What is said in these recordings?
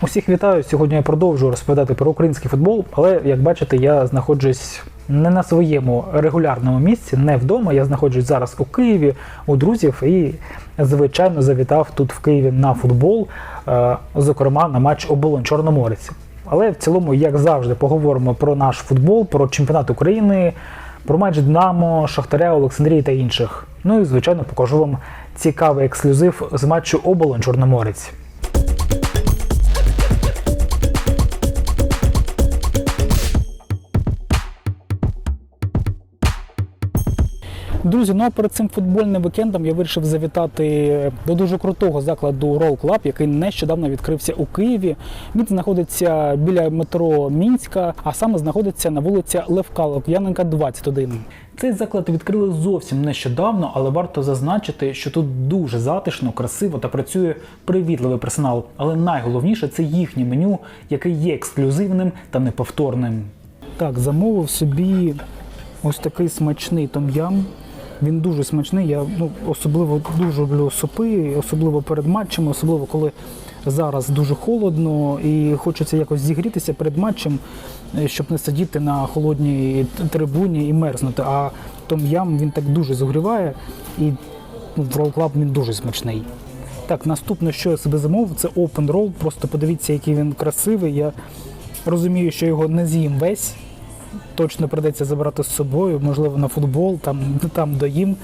Усіх вітаю. Сьогодні я продовжую розповідати про український футбол, але як бачите, я знаходжусь не на своєму регулярному місці, не вдома. Я знаходжусь зараз у Києві у друзів і, звичайно, завітав тут в Києві на футбол, е, зокрема на матч оболонь Чорноморець. Але в цілому, як завжди, поговоримо про наш футбол, про чемпіонат України, про матч Динамо, Шахтаря, Олександрії та інших. Ну і звичайно покажу вам цікавий ексклюзив з матчу оболонь Чорноморець. Друзі, ну а перед цим футбольним вікендом я вирішив завітати до дуже крутого закладу Roll Club, який нещодавно відкрився у Києві. Він знаходиться біля метро Мінська, а саме знаходиться на вулиці Левка Лук'яненка, 21. Цей заклад відкрили зовсім нещодавно, але варто зазначити, що тут дуже затишно, красиво та працює привітливий персонал. Але найголовніше це їхнє меню, яке є ексклюзивним та неповторним. Так, замовив собі ось такий смачний том'ям. Він дуже смачний. Я ну, особливо дуже люблю супи, особливо перед матчами, особливо коли зараз дуже холодно і хочеться якось зігрітися перед матчем, е, щоб не сидіти на холодній трибуні і мерзнути. А том'ям він так дуже зогріває, і ну, в Roll Club він дуже смачний. Так, наступне, що я себе замовив, це Open Roll. Просто подивіться, який він красивий. Я розумію, що його не з'їм весь точно придеться забрати з собою, можливо, на футбол, там, там доїм.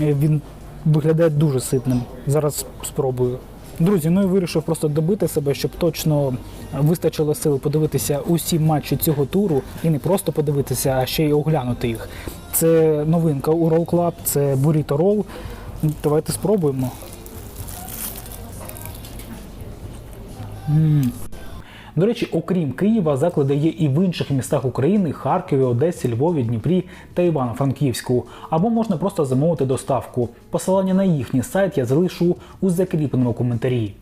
Е, Він виглядає дуже ситним. Зараз спробую. Друзі, ну і вирішив просто добити себе, щоб точно вистачило сили подивитися усі матчі цього туру і не просто подивитися, а ще й оглянути їх. Це новинка у Roll Club, це Burrito Roll. Давайте спробуємо. До речі, окрім Києва, заклади є і в інших містах України Харкові, Одесі, Львові, Дніпрі та Івано-Франківську. Або можна просто замовити доставку. Посилання на їхній сайт я залишу у закріпленому коментарі.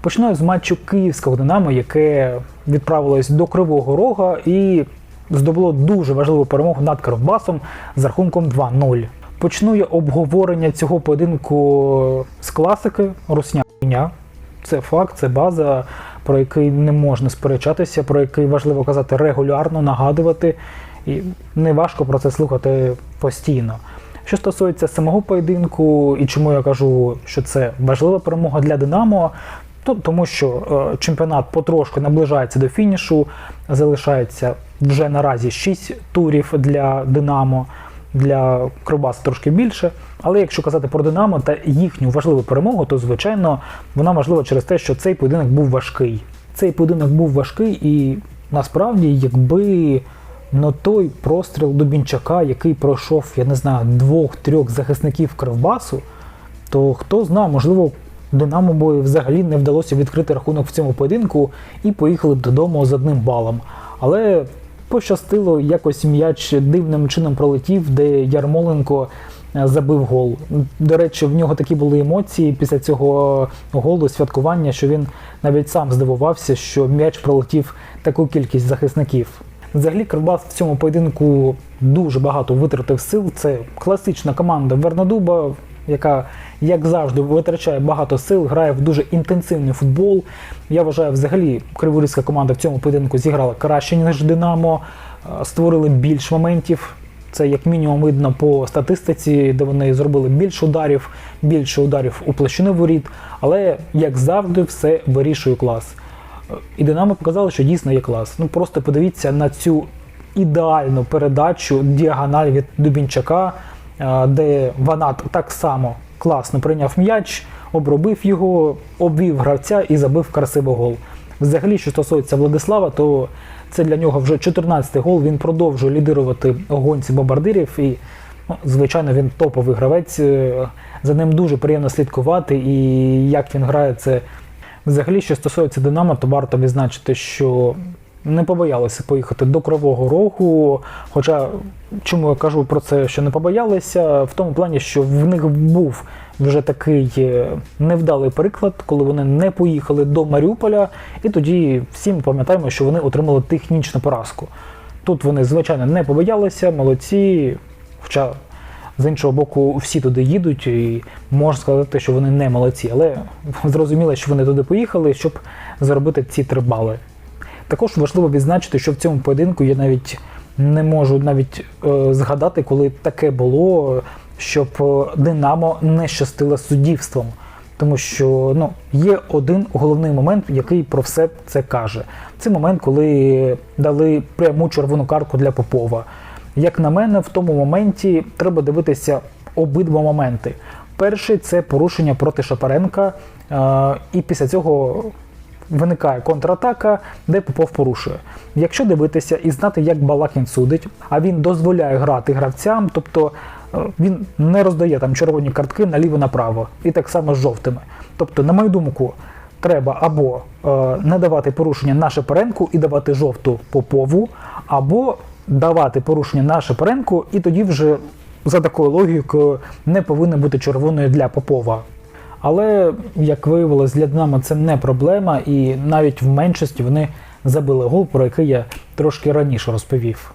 Починаю з матчу київського Динамо, яке відправилось до Кривого Рога і здобуло дуже важливу перемогу над Кривбасом з рахунком 2-0. Почну я обговорення цього поєдинку з класики Русня. Це факт, це база, про який не можна сперечатися, про який важливо казати регулярно, нагадувати, і не важко про це слухати постійно. Що стосується самого поєдинку, і чому я кажу, що це важлива перемога для Динамо, то тому що е, чемпіонат потрошку наближається до фінішу, залишається вже наразі 6 турів для Динамо. Для Кривбаса трошки більше. Але якщо казати про Динамо та їхню важливу перемогу, то звичайно вона важлива через те, що цей поєдинок був важкий. Цей поєдинок був важкий, і насправді, якби на той простріл Дубінчака, який пройшов, я не знаю, двох-трьох захисників Кривбасу, то хто знає, можливо, Динамо би взагалі не вдалося відкрити рахунок в цьому поєдинку і поїхали б додому з одним балом. Але пощастило, якось м'яч дивним чином пролетів, де Ярмоленко е, забив гол. До речі, в нього такі були емоції після цього голу, святкування, що він навіть сам здивувався, що м'яч пролетів таку кількість захисників. Взагалі, Кривбас в цьому поєдинку дуже багато витратив сил. Це класична команда Вернодуба, яка, як завжди, витрачає багато сил, грає в дуже інтенсивний футбол. Я вважаю, взагалі, криворізька команда в цьому поєдинку зіграла краще, ніж Динамо, е, створили більш моментів. Це як мінімум видно по статистиці, де вони зробили більше ударів, більше ударів у площини воріт. Але як завжди, все вирішує клас. Е, І Динамо показало, що дійсно є клас. Ну просто подивіться на цю ідеальну передачу діагональ від Дубінчака, де Ванат так само класно прийняв м'яч, обробив його, обвів гравця і забив красивий гол. Взагалі, що стосується Владислава, то це для нього вже 14-й гол. Він продовжує лідирувати гонці бомбардирів. І, ну, звичайно, він топовий гравець. е, За ним дуже приємно слідкувати, і як він грає, це Взагалі, що стосується Динамо, то варто відзначити, що не побоялися поїхати до Кривого Рогу. Хоча, чому я кажу про це, що не побоялися, в тому плані, що в них був вже такий е, невдалий приклад, коли вони не поїхали до Маріуполя, і тоді всі ми пам'ятаємо, що вони отримали технічну поразку. Тут вони, звичайно, не побоялися, молодці. Хоча з іншого боку, всі туди їдуть, і можна сказати, що вони не молодці, але зрозуміло, що вони туди поїхали, щоб заробити ці три бали. Також важливо відзначити, що в цьому поєдинку я навіть не можу навіть е, згадати, коли таке було, щоб е, Динамо не щастило суддівством. Тому що ну, є один головний момент, який про все це каже. Це момент, коли дали пряму червону картку для Попова. Як на мене, в тому моменті треба дивитися обидва моменти. Перший це порушення проти Шапаренка, е, і після цього виникає контратака, де Попов порушує. Якщо дивитися і знати, як Балакін судить, а він дозволяє грати гравцям, тобто е, він не роздає там червоні картки наліво-направо, і так само з жовтими. Тобто, на мою думку, треба або е, не давати порушення на Шепаренку і давати жовту Попову, або давати порушення на Шепаренку, і тоді вже за такою логікою не повинно бути червоною для Попова. Але, як виявилось, для Динамо це не проблема, і навіть в меншості вони забили гол, про який я трошки раніше розповів.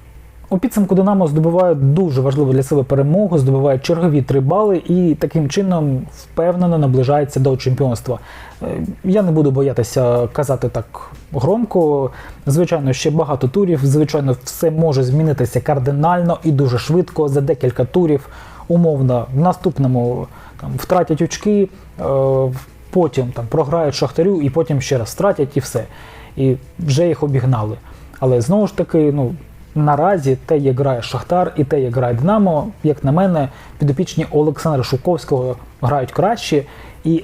У підсумку Динамо здобуває дуже важливу для себе перемогу, здобуває чергові три бали і таким чином впевнено наближається до чемпіонства. Е, Я не буду боятися казати так громко. Звичайно, ще багато турів. Звичайно, все може змінитися кардинально і дуже швидко за декілька турів. Умовно, в наступному там втратять очки, е, потім там програють шахтарю, і потім ще раз втратять і все. І вже їх обігнали. Але знову ж таки, ну наразі те, як грає Шахтар, і те, як грає Динамо, як на мене, підопічні Олександра Шуковського грають краще, і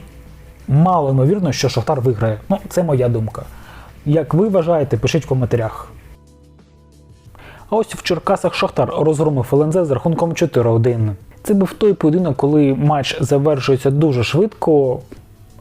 мало ймовірно, що Шахтар виграє. Ну, це моя думка. Як ви вважаєте, пишіть в коментарях. А ось в Черкасах Шахтар розгромив ЛНЗ з рахунком 4-1. Це був той поєдинок, коли матч завершується дуже швидко.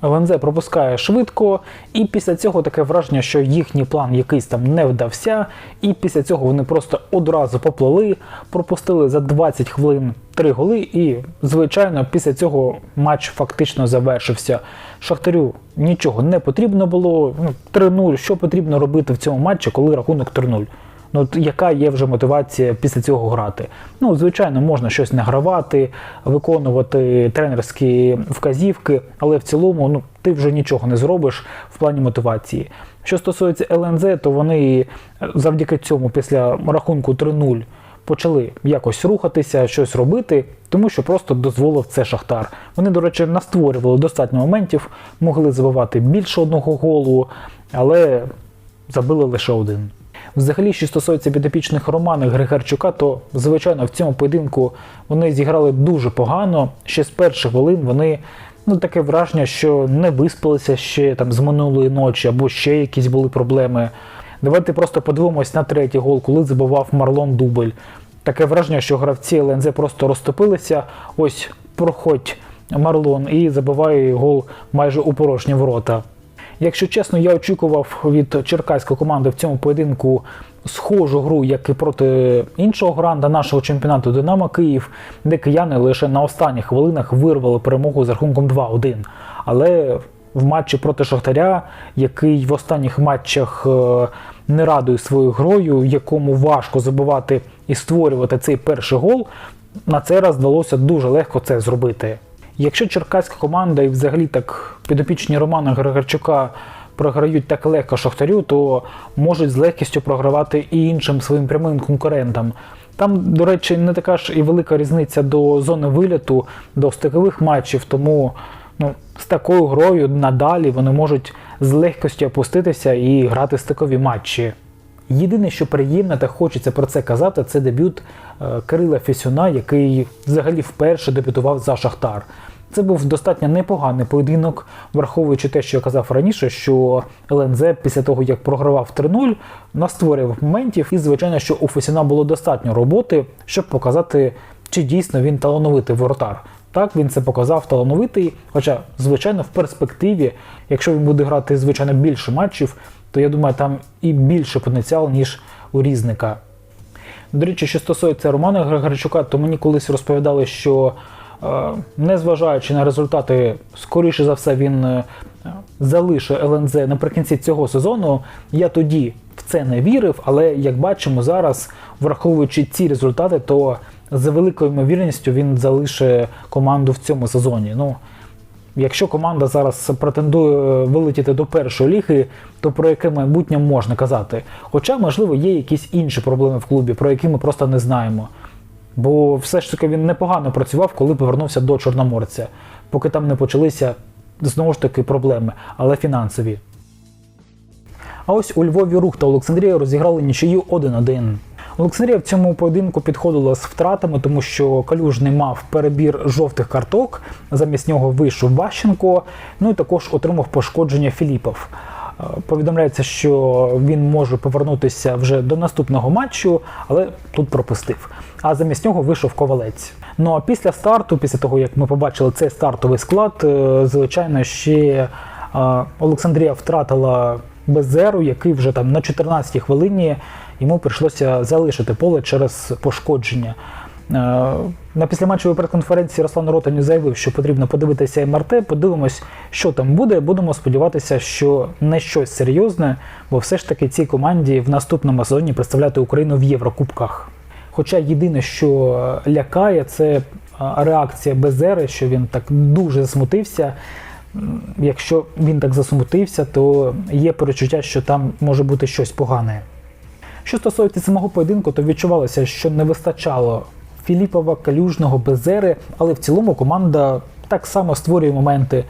ЛНЗ пропускає швидко, і після цього таке враження, що їхній план якийсь там не вдався, і після цього вони просто одразу поплили, пропустили за 20 хвилин три голи, і, звичайно, після цього матч фактично завершився. Шахтарю нічого не потрібно було. Ну, 3-0, що потрібно робити в цьому матчі, коли рахунок 3-0? Ну, от яка є вже мотивація після цього грати? Ну, звичайно, можна щось награвати, виконувати тренерські вказівки, але в цілому ну, ти вже нічого не зробиш в плані мотивації. Що стосується ЛНЗ, то вони завдяки цьому після рахунку 3-0 почали якось рухатися, щось робити, тому що просто дозволив це Шахтар. Вони, до речі, настворювали достатньо моментів, могли забивати більше одного голу, але забили лише один. Взагалі, що стосується підопічних Романа Григорчука, то звичайно в цьому поєдинку вони зіграли дуже погано. Ще з перших хвилин вони ну таке враження, що не виспалися ще там з минулої ночі, або ще якісь були проблеми. Давайте просто подивимось на третій гол, коли забивав Марлон Дубль. Таке враження, що гравці ЛНЗ просто розтопилися. Ось проходь Марлон і забиває гол майже у порожні ворота. Якщо чесно, я очікував від черкаської команди в цьому поєдинку схожу гру, як і проти іншого гранда нашого чемпіонату Динамо Київ, де кияни лише на останніх хвилинах вирвали перемогу з рахунком 2-1. Але в матчі проти Шахтаря, який в останніх матчах е, не радує своєю грою, якому важко забивати і створювати цей перший гол, на цей раз вдалося дуже легко це зробити. Якщо черкаська команда і взагалі так підопічні Романа Григорчука програють так легко Шахтарю, то можуть з легкістю програвати і іншим своїм прямим конкурентам. Там, до речі, не така ж і велика різниця до зони виліту, до стикових матчів, тому ну, з такою грою надалі вони можуть з легкістю опуститися і грати стикові матчі. Єдине, що приємне та хочеться про це казати, це дебют Кирила Фісюна, який взагалі вперше дебютував за Шахтар. Це був достатньо непоганий поєдинок, враховуючи те, що я казав раніше, що ЛНЗ після того, як програвав 3-0, настворював моментів, і звичайно, що у Фесіна було достатньо роботи, щоб показати, чи дійсно він талановитий воротар. Так, він це показав талановитий, хоча, звичайно, в перспективі, якщо він буде грати звичайно більше матчів, то я думаю, там і більше потенціал, ніж у різника. До речі, що стосується Романа Григорчука, то мені колись розповідали, що е, незважаючи на результати, скоріше за все, він е, залишить ЛНЗ наприкінці цього сезону. Я тоді в це не вірив, але як бачимо зараз, враховуючи ці результати, то з великою ймовірністю він залишить команду в цьому сезоні. Ну, якщо команда зараз претендує вилетіти до першої ліги, то про яке майбутнє можна казати. Хоча, можливо, є якісь інші проблеми в клубі, про які ми просто не знаємо. Бо все ж таки він непогано працював, коли повернувся до Чорноморця, поки там не почалися знову ж таки проблеми, але фінансові. А ось у Львові рух та Олександрія розіграли нічию 1-1. Олександрія в цьому поєдинку підходила з втратами, тому що Калюжний мав перебір жовтих карток. Замість нього вийшов Ващенко. Ну і також отримав пошкодження Філіпов. Е, Повідомляється, що він може повернутися вже до наступного матчу, але тут пропустив. А замість нього вийшов ковалець. Ну а після старту, після того як ми побачили цей стартовий склад, е, звичайно, ще е, Олександрія втратила Безеру, який вже там на 14-й хвилині йому прийшлося залишити поле через пошкодження. Е, На післяматчевій прес-конференції Руслан Ротаню заявив, що потрібно подивитися МРТ, подивимось, що там буде. Будемо сподіватися, що не щось серйозне, бо все ж таки цій команді в наступному сезоні представляти Україну в Єврокубках. Хоча єдине, що лякає, це реакція Безери, що він так дуже засмутився. Якщо він так засмутився, то є перечуття, що там може бути щось погане. Що стосується самого поєдинку, то відчувалося, що не вистачало Філіпова, Калюжного, Безери, але в цілому команда так само створює моменти.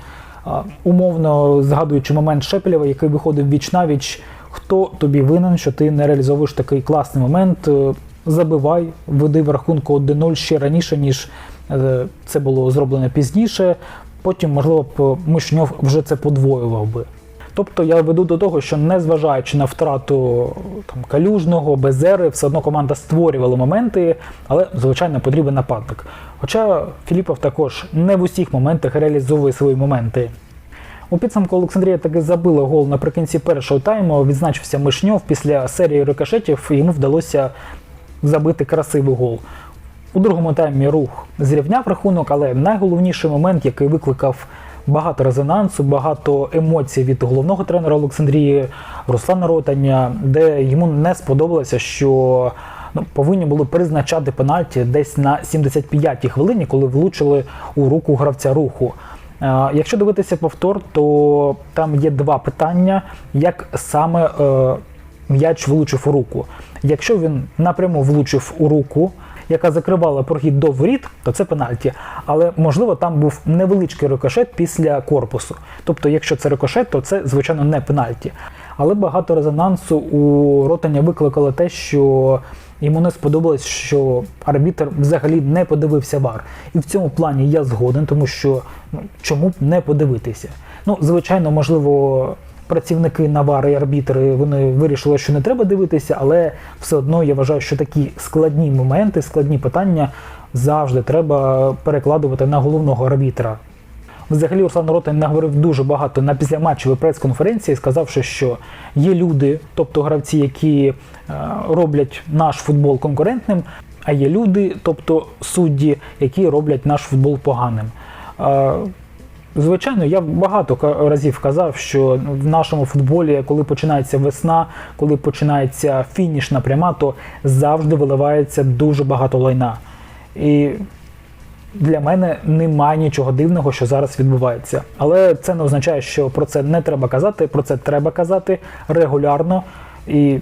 Умовно згадуючи момент Шепелєва, який виходив віч на віч, хто тобі винен, що ти не реалізовуєш такий класний момент. Е, Забивай, веди в рахунку 1-0 ще раніше, ніж е, це було зроблено пізніше. Потім, можливо, б Мишньов вже це подвоював би. Тобто я веду до того, що незважаючи на втрату там, калюжного, безери, все одно команда створювала моменти, але, звичайно, потрібен нападник. Хоча Філіпов також не в усіх моментах реалізовує свої моменти. У підсумку Олександрія таки забила гол наприкінці першого тайму. Відзначився Мишньов після серії рикошетів, і йому вдалося забити красивий гол. У другому таймі рух зрівняв рахунок, але найголовніший момент, який викликав багато резонансу, багато емоцій від головного тренера Олександрії Руслана Ротаня, де йому не сподобалося, що ну, повинні були призначати пенальті десь на 75-й хвилині, коли влучили у руку гравця руху. Е, Якщо дивитися повтор, то там є два питання, як саме е, м'яч влучив у руку. Якщо він напряму влучив у руку, яка закривала прохід до воріт, то це пенальті. Але можливо там був невеличкий рикошет після корпусу. Тобто, якщо це рикошет, то це звичайно не пенальті. Але багато резонансу у Ротаня викликало те, що йому не сподобалось, що арбітр взагалі не подивився вар. І в цьому плані я згоден, тому що ну, чому б не подивитися? Ну, звичайно, можливо, працівники навари арбітри вони вирішили, що не треба дивитися, але все одно я вважаю, що такі складні моменти, складні питання завжди треба перекладувати на головного арбітра. Взагалі Руслан Ротань наговорив дуже багато на післяматчевій прес-конференції, сказавши, що є люди, тобто гравці, які е, роблять наш футбол конкурентним, а є люди, тобто судді, які роблять наш футбол поганим. Звичайно, я багато разів казав, що в нашому футболі, коли починається весна, коли починається фінішна пряма, то завжди виливається дуже багато лайна. І для мене немає нічого дивного, що зараз відбувається. Але це не означає, що про це не треба казати, про це треба казати регулярно. І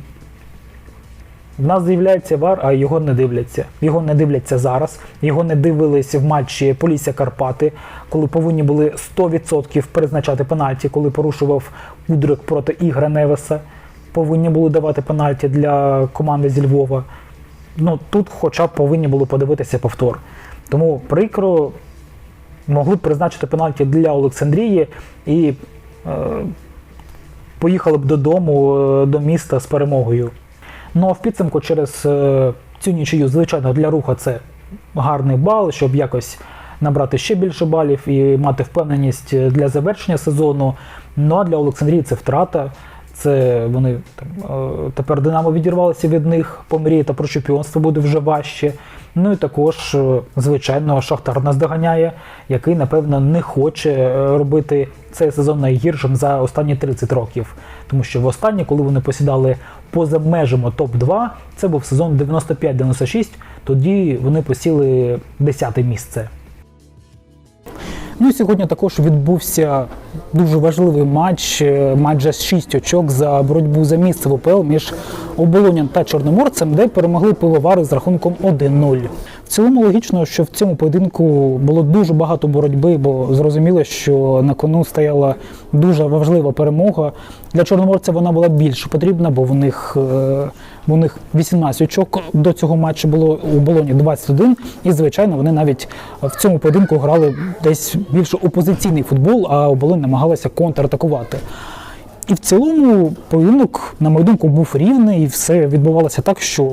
в нас з'являється вар, а його не дивляться. Його не дивляться зараз. Його не дивились в матчі Полісся Карпати, коли повинні були 100% призначати пенальті, коли порушував Удрик проти Ігра Невеса. Повинні були давати пенальті для команди зі Львова. Ну тут, хоча б повинні були подивитися повтор. Тому прикро могли б призначити пенальті для Олександрії і е, поїхали б додому е, до міста з перемогою. Ну а в підсумку через е, цю нічию, звичайно, для руха це гарний бал, щоб якось набрати ще більше балів і мати впевненість для завершення сезону. Ну а для Олександрії це втрата. Це вони там е, тепер Динамо відірвалося від них, помріяти про чемпіонство буде вже важче. Ну і також, е, звичайно, Шахтар нас доганяє, який, напевно, не хоче е, робити цей сезон найгіршим за останні 30 років. Тому що востаннє, коли вони посідали поза межами топ-2, це був сезон 95-96, тоді вони посіли 10 місце. Ну і сьогодні також відбувся дуже важливий матч, майже матч за 6 очок за боротьбу за місце в УПЛ між Оболоням та Чорноморцем, де перемогли пивовари з рахунком 1-0. В цілому логічно, що в цьому поєдинку було дуже багато боротьби, бо зрозуміло, що на кону стояла дуже важлива перемога. Для Чорноморця вона була більше потрібна, бо в них, е, у них 18 очок. До цього матчу було у Болоні 21, і звичайно вони навіть в цьому поєдинку грали десь більше опозиційний футбол, а оболонь намагалася контратакувати. І в цілому поєдинок, на мою думку, був рівний, і все відбувалося так, що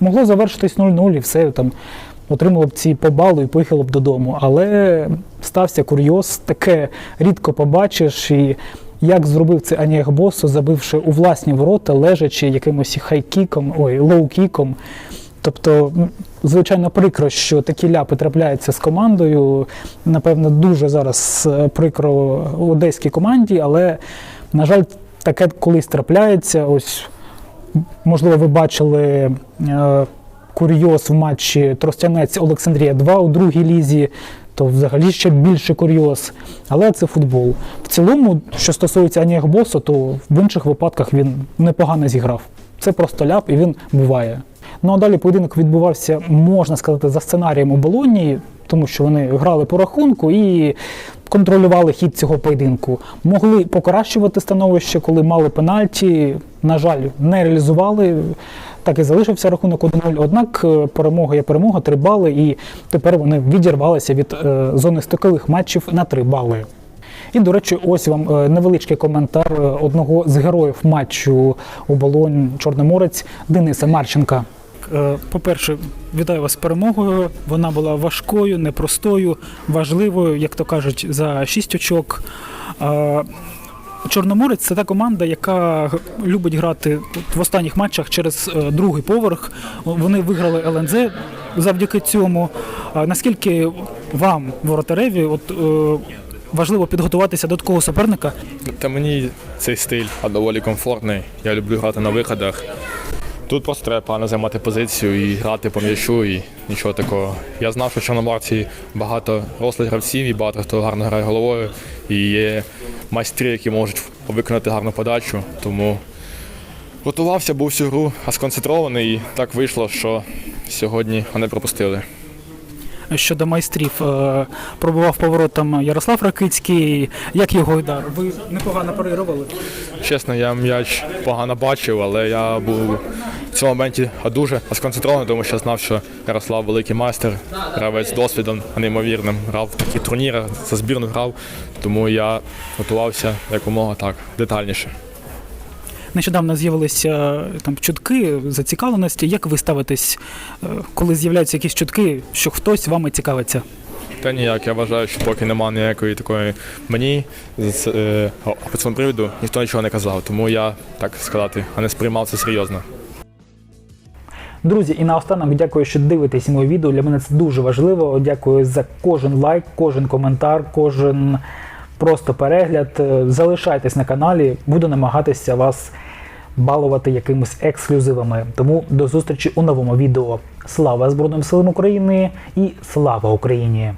могло завершитись 0-0, і все там отримало б ці по балу і поїхало б додому. Але стався курйоз, таке рідко побачиш. І як зробив це Аніях Босо, забивши у власні ворота, лежачи якимось хайкіком, ой, лоу-кіком. Тобто, звичайно, прикро, що такі ляпи трапляються з командою. Напевно, дуже зараз е, прикро одеській команді, але, на жаль, таке колись трапляється. Ось, можливо, ви бачили е, курйоз в матчі Тростянець Олександрія 2 у другій лізі. То взагалі ще більше курйоз. Але це футбол. В цілому, що стосується Аніях Босо, то в інших випадках він непогано зіграв. Це просто ляп, і він буває. Ну а далі поєдинок відбувався, можна сказати, за сценарієм у Болоні, тому що вони грали по рахунку і контролювали хід цього поєдинку. Могли покращувати становище, коли мали пенальті. На жаль, не реалізували. Так і залишився рахунок 1-0. Однак е, перемога є перемога, 3 бали, і тепер вони відірвалися від е, зони стикових матчів на 3 бали. І, до речі, ось вам е, невеличкий коментар одного з героїв матчу оболонь Чорноморець Дениса Марченка. Е, По-перше, вітаю вас з перемогою. Вона була важкою, непростою, важливою, як то кажуть, за шість очок. Е, Чорноморець це та команда, яка любить грати в останніх матчах через е, другий поверх. Вони виграли ЛНЗ завдяки цьому. Наскільки вам, воротареві, от важливо підготуватися до такого суперника? Та мені цей стиль доволі комфортний. Я люблю грати на виходах. Тут просто треба правильно займати позицію і грати по м'ячу, і нічого такого. Я знав, що в Чорноморці багато рослих гравців і багато хто гарно грає головою. І є майстри, які можуть виконати гарну подачу. Тому готувався, був всю гру, а сконцентрований, і так вийшло, що сьогодні вони пропустили. Щодо майстрів, е, пробував поворотом Ярослав Ракицький. Як його удар? Ви непогано переігрували? Чесно, я м'яч погано бачив, але я був цьому моменті дуже сконцентрований, тому що знав, що Ярослав великий майстер, гравець з досвідом неймовірним. Грав в такі турніри, за збірну грав, тому я готувався якомога так детальніше. Нещодавно з'явилися е, там чутки зацікавленості. Як ви ставитесь, е, коли з'являються якісь чутки, що хтось вами цікавиться? Та ніяк, я вважаю, що поки немає ніякої такої мені з е, по цьому приводу ніхто нічого не казав, тому я так сказати, а не сприймав це серйозно. Друзі, і наостанок дякую, що дивитесь моє відео. Для мене це дуже важливо. Дякую за кожен лайк, кожен коментар, кожен просто перегляд. Е, Залишайтесь на каналі, буду намагатися вас балувати якимись ексклюзивами. Тому до зустрічі у новому відео. Слава Збройним силам України і слава Україні!